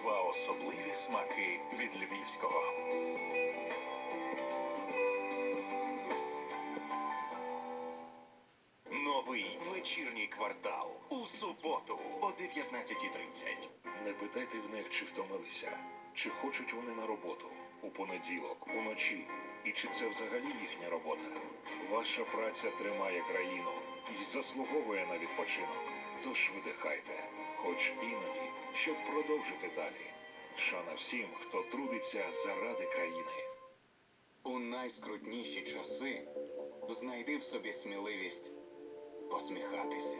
Два особливі смаки від львівського. Новий вечірній квартал у суботу о 19.30. Не питайте в них, чи втомилися, чи хочуть вони на роботу у понеділок, уночі, і чи це взагалі їхня робота. Ваша праця тримає країну і заслуговує на відпочинок. Тож видихайте, хоч іноді, щоб продовжити далі. Шана всім, хто трудиться заради країни. У найскрутніші часи знайди в собі сміливість посміхатися.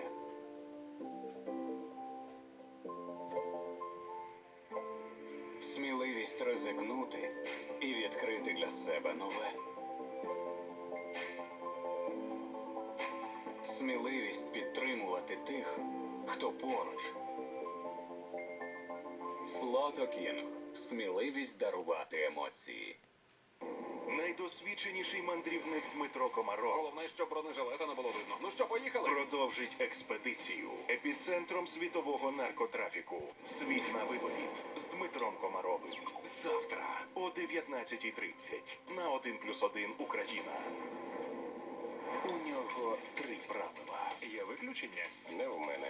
Сміливість ризикнути і відкрити для себе нове. Сміливість хто поруч. Флотокінг. Сміливість дарувати емоції. Найдосвідченіший мандрівник Дмитро Комаров Головне, щоб бронежилета не було видно. Ну що, поїхали? продовжить експедицію епіцентром світового наркотрафіку. Світ на виворіт з Дмитром Комаровим. Завтра о 19.30 на 1 плюс 1 Україна. У нього три правила. Є виключення? Не в мене.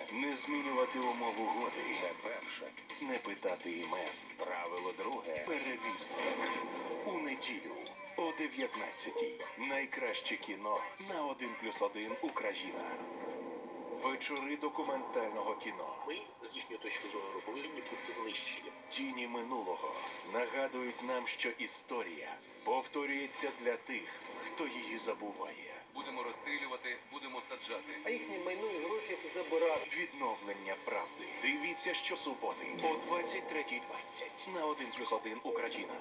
Змінювати умов угоди. Це перше. Не питати імен. Правило друге. Перевізник. У неділю о 19-й. Найкраще кіно на 1 плюс 1 Україна. Вечори документального кіно. Ми, з їхньої точки зору, повинні бути знищені. Тіні минулого нагадують нам, що історія повторюється для тих, хто її забуває. Будемо розстрілювати, будемо саджати. А їхнє майно гроші забирати. Відновлення правди. Дивіться щосуботи о 23.20 на 1 плюс 1 Україна.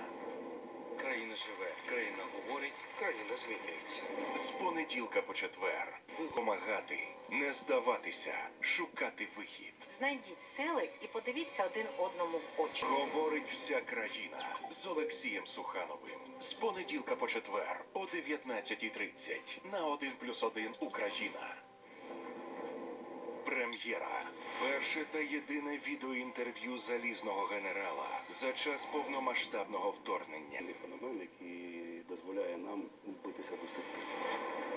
Країна живе, країна говорить, Країна змінюється. З понеділка по четвер. Допомагати, не здаватися, шукати вихід. Знайдіть селик і подивіться один одному в очі. Говорить вся країна з Олексієм Сухановим. З понеділка по четвер о 19.30 на 1 плюс 1 Україна. Прем'єра. Перше та єдине відеоінтерв'ю залізного генерала за час повномасштабного вторгнення. феномен, який дозволяє нам битися до сих пір.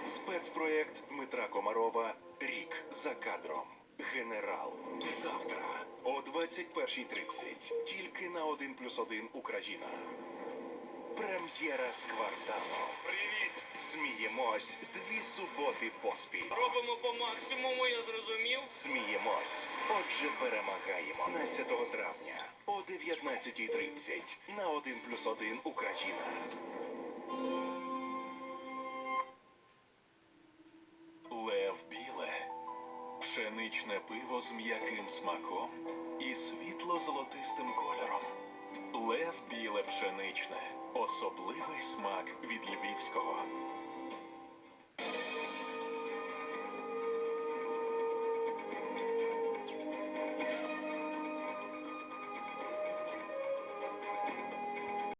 Спецпроєкт Дмитра Комарова Рік за кадром. Генерал. Завтра о 21.30. Тільки на 1 плюс 1 Україна. Прем'єра з кварталу. Привіт! Сміємось дві суботи поспіль. Робимо по максимуму, я зрозумів. Сміємось. Отже, перемагаємо. 15 травня о 19.30 на 1 плюс 1 Україна. Лев біле. Пшеничне пиво з м'яким смаком і світло-золотистим кольором. Лев біле пшеничне. Особливий смак.